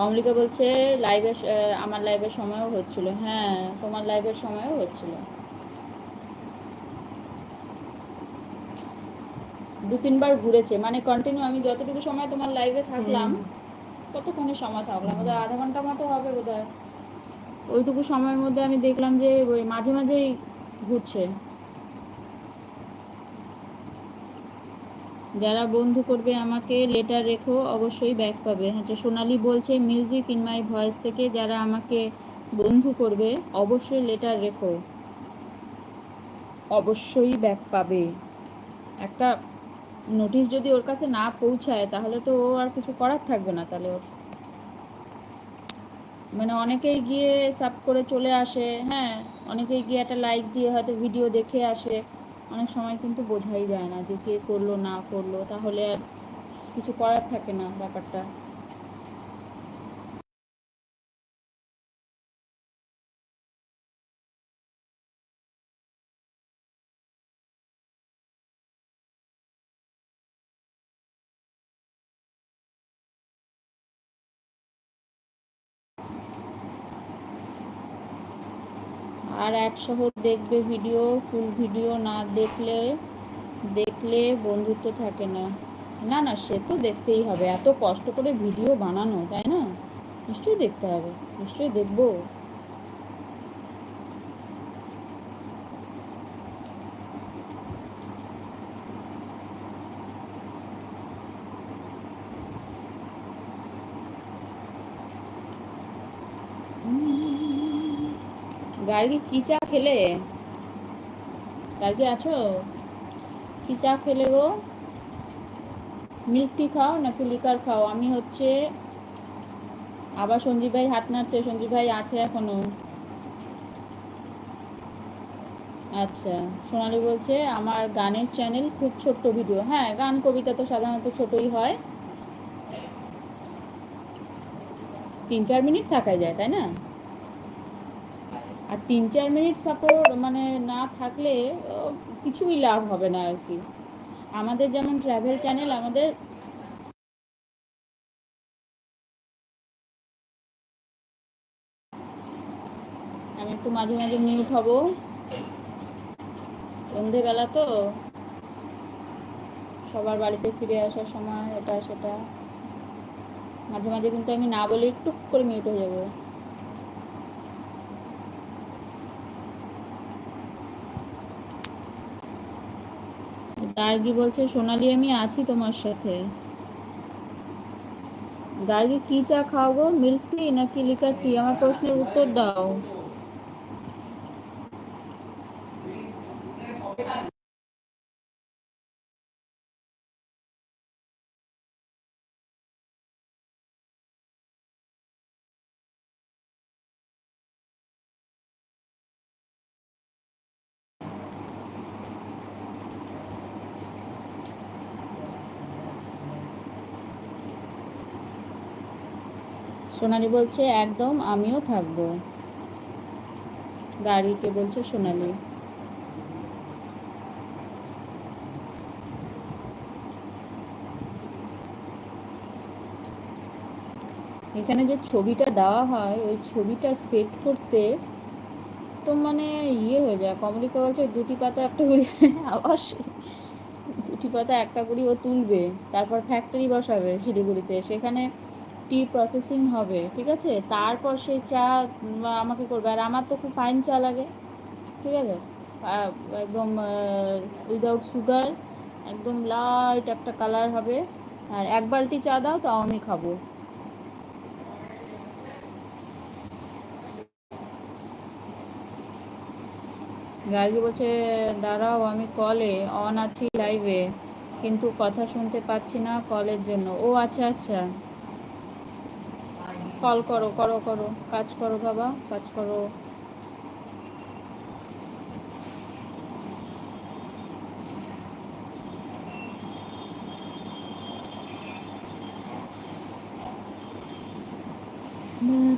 কমলিকা বলছে লাইভের আমার লাইভের সময়ও হচ্ছিল। হ্যাঁ তোমার লাইভের সময়ও হচ্ছিল। দু তিনবার ঘুরেছে। মানে কন্টিনিউ আমি যতটুকু সময় তোমার লাইভে থাকলাম কতক্ষণের সময় থাকলাম। বোধহয় আধা ঘণ্টা মতো হবে বোধ হয় ওইটুকু সময়ের মধ্যে আমি দেখলাম যে ওই মাঝে মাঝেই ঘুরছে। যারা বন্ধু করবে আমাকে লেটার রেখো, অবশ্যই ব্যাক পাবে। হচ্ছে সোনালি বলছে মিউজিক ইন মাই ভয়েস থেকে যারা আমাকে বন্ধু করবে, অবশ্যই লেটার রেখো। অবশ্যই ব্যাক পাবে। একটা নোটিশ যদি ওর কাছে না পৌঁছায়, তাহলে তো ও আর কিছু করার থাকবে না তাহলে ওর। মানে অনেকেই গিয়ে সাব করে চলে আসে। হ্যাঁ অনেকেই গিয়ে একটা লাইক দিয়ে হয়তো ভিডিও দেখে আসে। অনেক সময় কিন্তু বোঝাই যায় না যে কে করল, না করল, তাহলে আর কিছু করার থাকে না ব্যাপারটা। আর একসহ দেখবে ভিডিও ফুল ভিডিও না দেখলে দেখলে বন্ধুত্ব থাকে না। না না, সে তো দেখতেই হবে। এত কষ্ট করে ভিডিও বানানো, তাই না? নিশ্চয়ই দেখতে হবে। নিশ্চয়ই দেখব। গার্গি কি চা খেলে? গার্গি আছো? কি চা খেলে গো? মিল্ক টি খাও নাকি লিকার খাও? আমি হচ্ছে আবার সঞ্জীব ভাই হাত নাড়ছে, সঞ্জীব ভাই আছে এখনও। আচ্ছা সোনালি বলছে আমার গানের চ্যানেল খুব ছোট্ট ভিডিও হ্যাঁ গান কবিতা তো সাধারণত ছোটই হয়। তিন চার মিনিট থাকা যায়, তাই না? আর তিন চার মিনিট সাপোর্ট মানে না থাকলে কিছুই লাভ হবে না আর কি। আমাদের যেমন ট্রাভেল চ্যানেল আমাদের আমি একটু মাঝে মাঝে মিউট হব। সন্ধেবেলা তো, সবার বাড়িতে ফিরে আসার সময়, এটা সেটা। মাঝে মাঝে কিন্তু আমি না বলে একটু করে মিউট হয়ে যাব। গার্গি বলছে, সোনালি, আমি আছি তোমার সাথে। গার্গি, কি চা খাও গো? মিল্ক টি নাকি লিকার টি? আমার প্রশ্নের উত্তর দাও। সোনালি বলছে, একদম, আমিও থাকব। গাড়িকে বলছে, সোনালি। এখানে যে ছবিটা দেওয়া হয়, ওই ছবিটা সেট করতে তো মানে ইয়ে হয়ে যায়। কমলিকা বলছে, দুটি পাতা, একটা করে আবার দুটি পাতা, একটা করি ও তুলবে। তারপর ফ্যাক্টরি বসাবে শিলিগুড়িতে সেখানে টি প্রসেসিং হবে, ঠিক আছে? তারপর সেই চা আমাকে করবে। আর আমার তো খুব ফাইন চা লাগে, ঠিক আছে? একদম উইদাউট সুগার একদম লাইট একটা কালার হবে। আর এক বালতি চা দাও, তাও আমি খাব। গার্গি বলছে, দাঁড়াও, আমি কলে অন আছি লাইভে কিন্তু কথা শুনতে পাচ্ছি না কলের জন্য। ও আচ্ছা আচ্ছা। কল করো করো করো কাজ করো বাবা কাজ করো Mm-hmm.